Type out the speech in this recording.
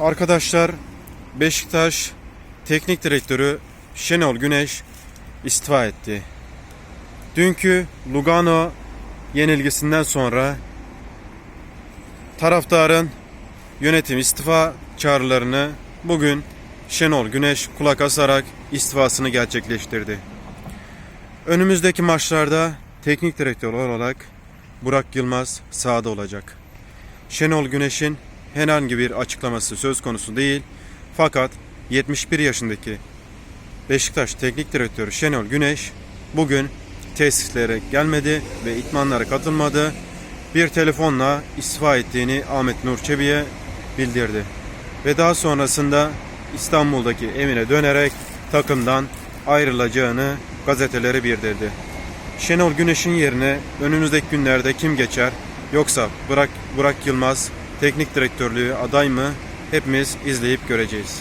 Arkadaşlar Beşiktaş Teknik Direktörü Şenol Güneş istifa etti. Dünkü Lugano yenilgisinden sonra taraftarın yönetim istifa çağrılarını bugün Şenol Güneş kulak asarak istifasını gerçekleştirdi. Önümüzdeki maçlarda teknik direktör olarak Burak Yılmaz sahada olacak. Şenol Güneş'in herhangi bir açıklaması söz konusu değil. Fakat 71 yaşındaki Beşiktaş Teknik Direktörü Şenol Güneş bugün tesislere gelmedi ve itmanlara katılmadı. Bir telefonla istifa ettiğini Ahmet Nur Çebi'ye bildirdi. Ve daha sonrasında İstanbul'daki evine dönerek takımdan ayrılacağını gazetelere bildirdi. Şenol Güneş'in yerine önümüzdeki günlerde kim geçer? Yoksa Burak, Burak Yılmaz teknik direktörlüğü aday mı? Hepimiz izleyip göreceğiz.